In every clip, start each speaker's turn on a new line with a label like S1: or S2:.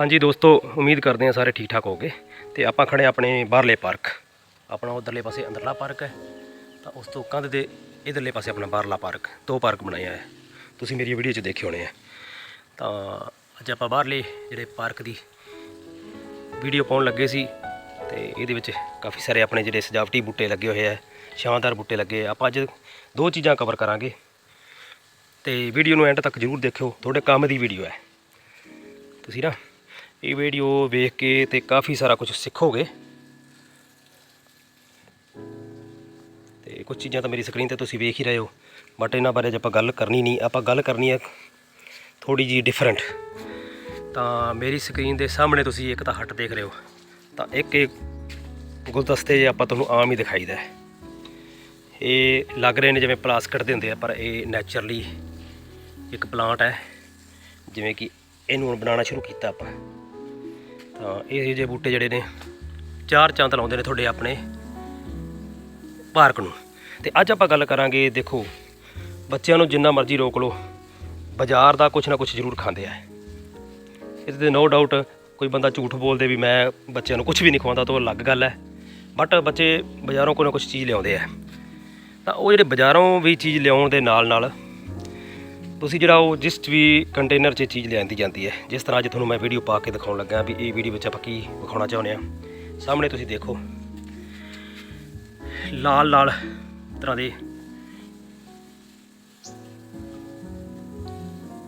S1: ਹਾਂਜੀ ਦੋਸਤੋ, ਉਮੀਦ ਕਰਦੇ ਹਾਂ ਸਾਰੇ ਠੀਕ ਠਾਕ ਹੋਗੇ ਤੇ ਆਪਾਂ ਖੜੇ ਆਪਣੇ ਬਾਹਰਲੇ ਪਾਰਕ। ਆਪਣਾ ਉਧਰਲੇ ਪਾਸੇ ਅੰਦਰਲਾ ਪਾਰਕ ਹੈ। ਤਾਂ ਉਸ ਤੋਂ ਕੰਧ ਦੇ ਇਧਰਲੇ ਪਾਸੇ ਆਪਣਾ ਬਾਹਰਲਾ ਪਾਰਕ। ਦੋ ਪਾਰਕ ਬਣਾਇਆ ਹੈ ਤੁਸੀਂ ਮੇਰੀ ਵੀਡੀਓ 'ਚ ਦੇਖੇ ਹੋਣੇ ਆ। ਤਾਂ ਅੱਜ ਆਪਾਂ ਬਾਹਰਲੇ ਜਿਹੜੇ ਪਾਰਕ ਦੀ ਵੀਡੀਓ ਪਾਉਣ ਲੱਗੇ ਸੀ। ਤੇ ਇਹਦੇ ਵਿੱਚ ਕਾਫੀ ਸਾਰੇ ਆਪਣੇ ਜਿਹੜੇ ਸਜਾਵਟੀ ਬੂਟੇ ਲੱਗੇ ਹੋਏ ਆ, ਸ਼ਾਨਦਾਰ ਬੂਟੇ ਲੱਗੇ ਆਪਾਂ ਅੱਜ ਦੋ ਚੀਜ਼ਾਂ ਕਵਰ ਕਰਾਂਗੇ। ਤੇ ਵੀਡੀਓ ਨੂੰ ਐਂਡ ਤੱਕ ਜਰੂਰ ਦੇਖਿਓ। ਤੁਹਾਡੇ ਕੰਮ ਦੀ ਵੀਡੀਓ ਹੈ। ਤੁਸੀਂ ਨਾ ਇਹ ਵੀਡੀਓ ਵੇਖ ਕੇ ਤੇ ਕਾਫੀ ਸਾਰਾ ਕੁਝ ਸਿੱਖੋਗੇ। ਤੇ ਕੁਝ ਚੀਜ਼ਾਂ ਤਾਂ ਮੇਰੀ ਸਕਰੀਨ ਤੇ ਤੁਸੀਂ ਵੇਖ ਹੀ ਰਹੇ ਹੋ ਬਟ ਇਹਨਾਂ ਬਾਰੇ ਜੇ ਆਪਾਂ ਗੱਲ ਕਰਨੀ ਨਹੀਂ, ਆਪਾਂ ਗੱਲ ਕਰਨੀ ਹੈ ਥੋੜੀ ਜੀ ਡਿਫਰੈਂਟ ਤਾਂ ਮੇਰੀ ਸਕਰੀਨ ਦੇ ਸਾਹਮਣੇ ਤੁਸੀਂ ਇੱਕ ਤਾਂ ਹੱਟ ਦੇਖ ਰਹੇ ਹੋ, ਤਾਂ ਇੱਕ ਇਹ ਗੁਲਦਸਤੇ ਜੇ ਆਪਾਂ ਤੁਹਾਨੂੰ ਆਮ ਹੀ ਦਿਖਾਈਦਾ ਹੈ। ਇਹ ਲੱਗ ਰਹੇ ਨੇ ਜਿਵੇਂ ਪਲਾਸਟਿਕ ਦੇ ਹੁੰਦੇ ਆ, ਪਰ ਇਹ ਨੇਚਰਲੀ ਇੱਕ ਪਲਾਂਟ ਹੈ, ਜਿਵੇਂ ਕਿ ਇਹਨੂੰ ਹੁਣ ਬਣਾਉਣਾ ਸ਼ੁਰੂ ਕੀਤਾ ਆਪਾਂ। ਤਾਂ ਇਹ ਜਿਹੇ ਬੂਟੇ ਜਿਹੜੇ ਨੇ, ਚਾਰ ਚੰਦ ਲਾਉਂਦੇ ਨੇ ਤੁਹਾਡੇ ਆਪਣੇ ਪਾਰਕ ਨੂੰ। ਤੇ ਅੱਜ ਆਪਾਂ ਗੱਲ ਕਰਾਂਗੇ, ਦੇਖੋ, ਬੱਚਿਆਂ ਨੂੰ ਜਿੰਨਾ ਮਰਜ਼ੀ ਰੋਕ ਲਓ, ਬਾਜ਼ਾਰ ਦਾ ਕੁਝ ਨਾ ਕੁਝ ਜ਼ਰੂਰ ਖਾਂਦੇ ਆ। ਇਹਦੇ ਤੇ ਨੋ ਡਾਊਟ ਕੋਈ ਬੰਦਾ ਝੂਠ ਬੋਲਦੇ ਵੀ ਮੈਂ ਬੱਚਿਆਂ ਨੂੰ ਕੁਝ ਵੀ ਨਹੀਂ ਖਵਾਉਂਦਾ, ਤਾਂ ਉਹ ਅਲੱਗ ਗੱਲ ਹੈ। ਬਟ ਬੱਚੇ ਬਾਜ਼ਾਰੋਂ ਕੋਈ ਨਾ ਕੁਝ ਚੀਜ਼ ਲਿਆਉਂਦੇ ਆ। ਤਾਂ ਉਹ ਜਿਹੜੇ ਬਾਜ਼ਾਰੋਂ ਵੀ ਚੀਜ਼ ਲਿਆਉਣ ਦੇ ਨਾਲ ਨਾਲ ਤੁਸੀਂ ਜਿਹੜਾ ਉਹ ਜਿਸ ਵੀ ਕੰਟੇਨਰ 'ਚ ਚੀਜ਼ ਲਿਆਂਦੀ ਜਾਂਦੀ ਹੈ, ਜਿਸ ਤਰ੍ਹਾਂ ਅੱਜ ਤੁਹਾਨੂੰ ਮੈਂ ਵੀਡੀਓ ਪਾ ਕੇ ਦਿਖਾਉਣ ਲੱਗਾ ਵੀ ਇਹ ਵੀਡੀਓ ਵਿੱਚ ਆਪਾਂ ਕੀ ਵਿਖਾਉਣਾ ਚਾਹੁੰਦੇ ਆ ਸਾਹਮਣੇ ਤੁਸੀਂ ਦੇਖੋ। ਲਾਲ ਲਾਲ ਤਰ੍ਹਾਂ ਦੇ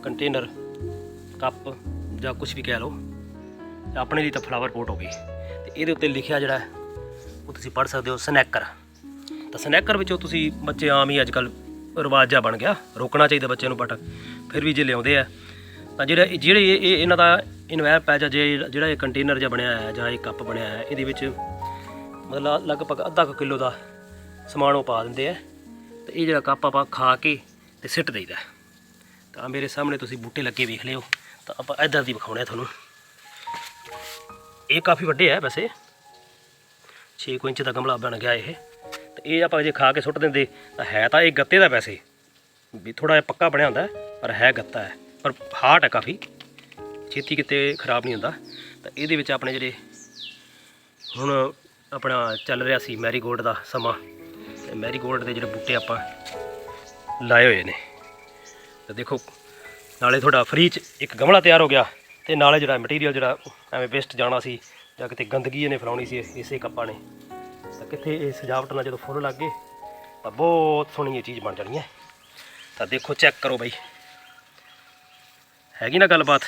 S1: ਕੰਟੇਨਰ ਕੱਪ ਜਾਂ ਕੁਝ ਵੀ ਕਹਿ ਲਓ, ਆਪਣੇ ਲਈ ਤਾਂ ਫਲਾਵਰ ਪੋਟ ਹੋ ਗਈ। ਤੇ ਇਹਦੇ ਉੱਤੇ ਲਿਖਿਆ ਜਿਹੜਾ ਉਹ ਤੁਸੀਂ ਪੜ੍ਹ ਸਕਦੇ ਹੋ, ਸਨੈਕਰ। ਤਾਂ ਸਨੈਕਰ ਵਿੱਚੋਂ ਤੁਸੀਂ ਬੱਚੇ ਆਮ ਹੀ ਅੱਜ ਕੱਲ੍ਹ ਰਿਵਾਜਾ ਬਣ ਗਿਆ, ਰੋਕਣਾ ਚਾਹੀਦਾ ਬੱਚਿਆਂ ਨੂੰ ਬਟ ਫਿਰ ਵੀ ਜੇ ਲਿਆਉਂਦੇ ਆ, ਤਾਂ ਜਿਹੜਾ ਜਿਹੜੇ ਇਹ ਇਹਨਾਂ ਦਾ ਇਨਵੈਪ ਹੈ ਜਾਂ, ਜੇ ਜਿਹੜਾ ਇਹ ਕੰਟੇਨਰ ਜਿਹਾ ਬਣਿਆ ਹੈ ਜਾਂ ਇਹ ਕੱਪ ਬਣਿਆ ਹੈ ਇਹਦੇ ਵਿੱਚ ਮਤਲਬ ਲਗਭਗ ਅੱਧਾ ਕੁ ਕਿਲੋ ਦਾ ਸਮਾਨ ਉਹ ਪਾ ਦਿੰਦੇ ਆ, ਤੇ ਇਹ ਜਿਹੜਾ ਕੱਪ ਆਪਾਂ ਖਾ ਕੇ ਤੇ ਸਿੱਟ ਦੇਈਦਾ। ਤਾਂ ਮੇਰੇ ਸਾਹਮਣੇ ਤੁਸੀਂ ਬੂਟੇ ਲੱਗੇ ਵੇਖ ਲਿਓ, ਤਾਂ ਆਪਾਂ ਇੱਧਰ ਦੀ ਵਿਖਾਉਣੇ ਆ ਤੁਹਾਨੂੰ। ਇਹ ਕਾਫੀ ਵੱਡੇ ਆ ਵੈਸੇ 6 ਇੰਚ ਦਾ ਗਮਲਾ ਬਣ ਗਿਆ ਇਹ। ਤੇ ਇਹ ਆਪਾਂ ਜੇ ਖਾ ਕੇ ਸੁੱਟ ਦਿੰਦੇ, ਤਾਂ ਹੈ ਤਾਂ ਇਹ ਗੱਤੇ ਦਾ ਵੈਸੇ ਵੀ ਥੋੜਾ ਜਿਹਾ ਪੱਕਾ ਬਣਿਆ ਹੁੰਦਾ, ਪਰ ਹੈ ਗੱਤਾ ਹੈ। ਪਰ ਹਾਰਟ ਹੈ ਕਾਫੀ। ਛੇਤੀ ਕਿਤੇ ਖਰਾਬ ਨਹੀਂ ਹੁੰਦਾ। ਤਾਂ ਇਹਦੇ ਵਿੱਚ ਆਪਣੇ ਜਿਹੜੇ ਹੁਣ ਆਪਣਾ ਚੱਲ ਰਿਹਾ ਸੀ ਮੈਰੀਗੋਲਡ ਦਾ ਸਮਾਂ, ਤੇ ਮੈਰੀਗੋਲਡ ਦੇ ਜਿਹੜੇ ਬੂਟੇ ਆਪਾਂ ਲਾਏ ਹੋਏ ਨੇ। ਤਾਂ ਦੇਖੋ, ਨਾਲੇ ਤੁਹਾਡਾ ਫ੍ਰੀ ਚ ਇੱਕ ਗਮਲਾ ਤਿਆਰ ਹੋ ਗਿਆ, ਤੇ ਨਾਲੇ ਜਿਹੜਾ ਮਟੀਰੀਅਲ ਜਿਹੜਾ ਐਵੇਂ ਵੇਸਟ ਜਾਣਾ ਸੀ, ਜਾਂ ਕਿਤੇ ਗੰਦਗੀ ਇਹਨੇ ਫਲਾਉਣੀ ਸੀ, ਇਸੇ ਕੱਪਾਂ ਨੇ। ਤਾਂ ਕਿੱਥੇ ਇਹ ਸਜਾਵਟ ਨਾਲ ਜਦੋਂ ਫੁੱਲ ਲੱਗ ਗਏ, ਤਾਂ ਬਹੁਤ ਸੋਹਣੀ ਇਹ ਚੀਜ਼ ਬਣ ਜਾਣੀ ਹੈ। ਤਾਂ ਦੇਖੋ ਚੈੱਕ ਕਰੋ ਬਾਈ। ਹੈਗੀ ਨਾ ਗੱਲਬਾਤ?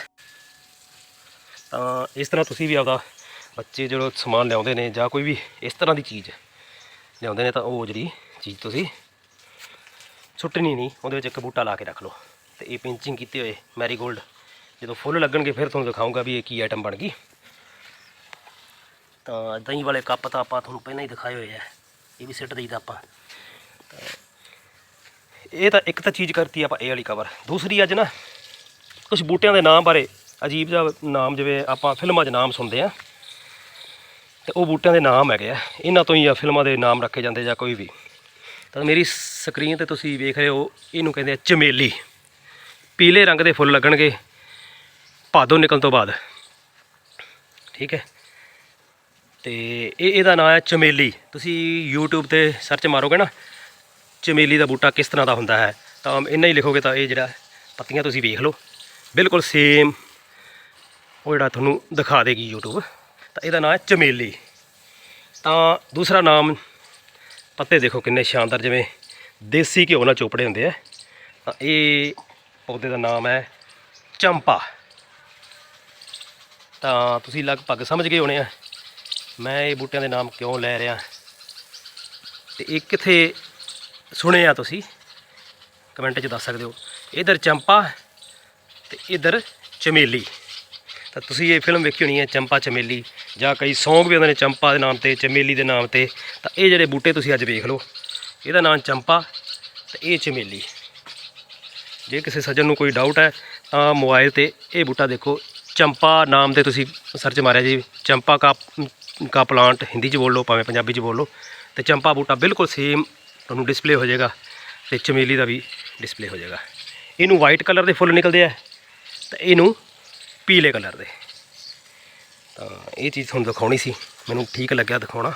S1: ਤਾਂ ਇਸ ਤਰ੍ਹਾਂ ਤੁਸੀਂ ਵੀ ਆਪਦਾ ਬੱਚੇ ਜਦੋਂ ਸਮਾਨ ਲਿਆਉਂਦੇ ਨੇ ਜਾਂ ਕੋਈ ਵੀ ਇਸ ਤਰ੍ਹਾਂ ਦੀ ਚੀਜ਼ ਲਿਆਉਂਦੇ ਨੇ ਤਾਂ ਉਹ ਜਿਹੜੀ ਚੀਜ਼ ਤੁਸੀਂ ਸੁੱਟਣੀ ਨਹੀਂ, ਉਹਦੇ ਵਿੱਚ ਇੱਕ ਬੂਟਾ ਲਾ ਕੇ ਰੱਖ ਲਓ। ਤੇ ਇਹ ਪਿੰਚਿੰਗ ਕੀਤੇ ਹੋਏ ਮੈਰੀਗੋਲਡ ਜਦੋਂ ਫੁੱਲ ਲੱਗਣਗੇ ਫਿਰ ਤੁਹਾਨੂੰ ਦਿਖਾਉਂਗਾ ਵੀ ਇਹ ਕੀ ਆਈਟਮ ਬਣ ਗਈ। ਤਾਂ ਦਹੀਂ ਵਾਲੇ ਕੱਪ ਤਾਂ ਆਪਾਂ ਤੁਹਾਨੂੰ ਪਹਿਲਾਂ ਹੀ ਦਿਖਾਏ ਹੋਏ ਆ। ਇਹ ਵੀ ਸਿੱਟ ਦਈਦਾ ਆਪਾਂ। ਇਹ ਤਾਂ ਇੱਕ ਤਾਂ ਚੀਜ਼ ਕਰਤੀ ਆਪਾਂ, ਇਹ ਵਾਲੀ ਕਵਰ ਦੂਸਰੀ ਅੱਜ ਨਾ ਕੁਝ ਬੂਟਿਆਂ ਦੇ ਨਾਮ ਬਾਰੇ ਅਜੀਬ ਜਿਹਾ ਨਾਮ ਜਿਵੇਂ ਆਪਾਂ ਫਿਲਮਾਂ 'ਚ ਨਾਮ ਸੁਣਦੇ ਆ। ਤੇ ਉਹ ਬੂਟਿਆਂ ਦੇ ਨਾਮ ਹੈਗੇ ਆ। ਇਹਨਾਂ ਤੋਂ ਹੀ ਆ ਫਿਲਮਾਂ ਦੇ ਨਾਮ ਰੱਖੇ ਜਾਂਦੇ ਜਾਂ ਕੋਈ ਵੀ। ਤਾਂ ਮੇਰੀ ਸਕਰੀਨ ਤੇ ਤੁਸੀਂ ਵੇਖ ਰਹੇ ਹੋ, ਇਹਨੂੰ ਕਹਿੰਦੇ ਆ ਚਮੇਲੀ। ਪੀਲੇ ਰੰਗ ਦੇ ਫੁੱਲ ਲੱਗਣਗੇ। ਭਾਦੋਂ ਨਿਕਲਣ ਤੋਂ ਬਾਅਦ। ਠੀਕ ਹੈ। ਤੇ ਇਹ ਇਹਦਾ ਨਾਮ ਹੈ ਚਮੇਲੀ। ਤੁਸੀਂ YouTube ਤੇ ਸਰਚ ਮਾਰੋਗੇ ਨਾ, ਚਮੇਲੀ ਦਾ ਬੂਟਾ ਕਿਸ ਤਰ੍ਹਾਂ ਦਾ ਹੁੰਦਾ ਹੈ, ਤਾਂ ਇੰਨਾ ਹੀ ਲਿਖੋਗੇ ਤਾਂ ਇਹ ਜਿਹੜਾ ਪੱਤੀਆਂ ਤੁਸੀਂ ਵੇਖ ਲਓ। ਬਿਲਕੁਲ ਸੇਮ ਉਹ ਜਿਹੜਾ ਤੁਹਾਨੂੰ ਦਿਖਾ ਦੇਗੀ YouTube ਤਾਂ ਇਹਦਾ ਨਾਮ ਹੈ ਚਮੇਲੀ। ਤਾਂ ਦੂਸਰਾ ਨਾਮ, ਪੱਤੇ ਦੇਖੋ ਕਿੰਨੇ ਸ਼ਾਨਦਾਰ ਜਿਵੇਂ ਦੇਸੀ ਘਿਓ ਨਾਲ ਚੋਪੜੇ ਹੁੰਦੇ ਆ। ਤਾਂ ਇਹ ਪੌਦੇ ਦਾ ਨਾਮ ਹੈ ਚੰਪਾ। ਤਾਂ ਤੁਸੀਂ ਲਗਭਗ ਸਮਝ ਗਏ ਹੋਣੇ ਆ ਮੈਂ ਇਹ ਬੂਟਿਆਂ ਦੇ ਨਾਮ ਕਿਉਂ ਲੈ ਰਿਹਾ? ਤੇ ਇਹ ਕਿੱਥੇ ਸੁਣੇ ਆ ਤੁਸੀਂ? ਕਮੈਂਟ 'ਚ ਦੱਸ ਸਕਦੇ ਹੋ। ਇਧਰ ਚੰਪਾ ਤੇ ਇਧਰ ਚਮੇਲੀ। ਤਾਂ ਤੁਸੀਂ ਇਹ ਫਿਲਮ ਵੇਖੀ ਹੋਣੀ ਹੈ, ਚੰਪਾ ਚਮੇਲੀ, ਜਾਂ ਕਈ ਸੌਂਗ ਵੀ ਆਉਂਦੇ ਨੇ ਚੰਪਾ ਦੇ ਨਾਮ ਤੇ, ਚਮੇਲੀ ਦੇ ਨਾਮ ਤੇ। ਤਾਂ ਇਹ ਜਿਹੜੇ ਬੂਟੇ ਤੁਸੀਂ ਅੱਜ ਵੇਖ ਲਓ, ਇਹਦਾ ਨਾਮ ਚੰਪਾ ਤੇ ਇਹ ਚਮੇਲੀ। ਜੇ ਕਿਸੇ ਸੱਜਣ ਨੂੰ ਕੋਈ ਡਾਊਟ ਹੈ, ਤਾਂ ਮੋਬਾਈਲ ਤੇ ਇਹ ਬੂਟਾ ਦੇਖੋ। ਚੰਪਾ ਨਾਮ ਤੇ ਤੁਸੀਂ ਸਰਚ ਮਾਰਿਆ ਜੀ, ਚੰਪਾ ਕਾ ਕਾ ਪਲਾਂਟ ਹਿੰਦੀ 'ਚ ਬੋਲ ਲਓ, ਭਾਵੇਂ ਪੰਜਾਬੀ 'ਚ ਬੋਲ ਲਓ, ਤੇ ਚੰਪਾ ਬੂਟਾ ਬਿਲਕੁਲ ਸੇਮ ਤੁਹਾਨੂੰ ਡਿਸਪਲੇ ਹੋ ਜਾਏਗਾ ਤੇ ਚਮੇਲੀ ਦਾ ਵੀ ਡਿਸਪਲੇ ਹੋ ਜਾਏਗਾ। ਇਹਨੂੰ ਵਾਈਟ ਕਲਰ ਦੇ ਫੁੱਲ ਨਿਕਲਦੇ ਆ ਤੇ ਇਹਨੂੰ ਪੀਲੇ ਕਲਰ ਦੇ। ਤਾਂ ਇਹ ਚੀਜ਼ ਤੁਹਾਨੂੰ ਦਿਖਾਉਣੀ ਸੀ, ਮੈਨੂੰ ਠੀਕ ਲੱਗਿਆ ਦਿਖਾਉਣਾ।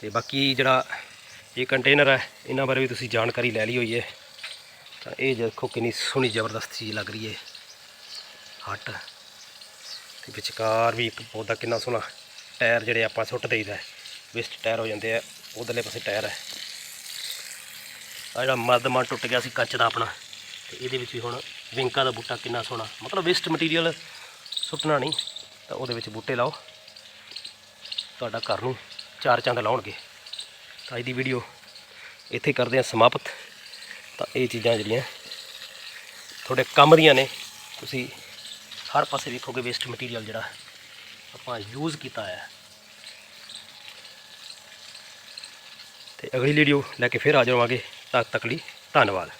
S1: ਤੇ ਬਾਕੀ ਜਿਹੜਾ ਇਹ ਕੰਟੇਨਰ ਹੈ ਇਹਨਾਂ ਬਾਰੇ ਵੀ ਤੁਸੀਂ ਜਾਣਕਾਰੀ ਲੈ ਲਈ ਹੋਈ ਹੈ। ਤਾਂ ਇਹ ਦੇਖੋ ਕਿੰਨੀ ਸੋਹਣੀ ਜ਼ਬਰਦਸਤ ਚੀਜ਼ ਲੱਗ ਰਹੀ ਹੈ। ਹੱਟ ਤੇ ਵਿਚਕਾਰ ਵੀ ਇੱਕ ਪੌਦਾ ਕਿੰਨਾ ਸੋਹਣਾ ਟਾਇਰ ਜਿਹੜੇ ਆਪਾਂ ਸੁੱਟ ਦੇਈਦਾ ਵੇਸਟ ਟਾਇਰ ਹੋ ਜਾਂਦੇ ਆ, ਉਧਰਲੇ ਪਾਸੇ ਟਾਇਰ ਹੈ। ਆ ਜਿਹੜਾ ਮਰਦਮਾ ਟੁੱਟ ਗਿਆ ਸੀ ਕੱਚ ਦਾ ਆਪਣਾ, ਤੇ ਇਹਦੇ ਵਿੱਚ ਵੀ ਹੁਣ ਵਿੰਕਾ ਦਾ ਬੂਟਾ ਕਿੰਨਾ ਸੋਹਣਾ। ਮਤਲਬ ਵੇਸਟ ਮਟੀਰੀਅਲ ਸੁੱਟਣਾ ਨਹੀਂ, ਤਾਂ ਉਹਦੇ ਵਿੱਚ ਬੂਟੇ ਲਾਓ। ਤੁਹਾਡਾ ਘਰ ਨੂੰ ਚਾਰ ਚੰਦ ਲਾਉਣਗੇ। ਤਾਂ ਅੱਜ ਦੀ ਵੀਡੀਓ ਇੱਥੇ ਕਰਦੇ ਹਾਂ ਸਮਾਪਤ। ਤਾਂ ਇਹ ਚੀਜ਼ਾਂ ਜਿਹੜੀਆਂ, ਤੁਹਾਡੇ ਕੰਮ ਦੀਆਂ ਨੇ, ਤੁਸੀਂ ਹਰ ਪਾਸੇ ਵੇਖੋਗੇ ਵੇਸਟ ਮਟੀਰੀਅਲ ਜਿਹੜਾ ਆਪਾਂ ਯੂਜ਼ ਕੀਤਾ ਹੈ। ਤੇ ਅਗਲੀ ਵੀਡੀਓ ਲੈ ਕੇ ਫਿਰ ਆ ਜਾਵਾਂਗੇ ਤਦ ਤੱਕ ਲਈ ਧੰਨਵਾਦ।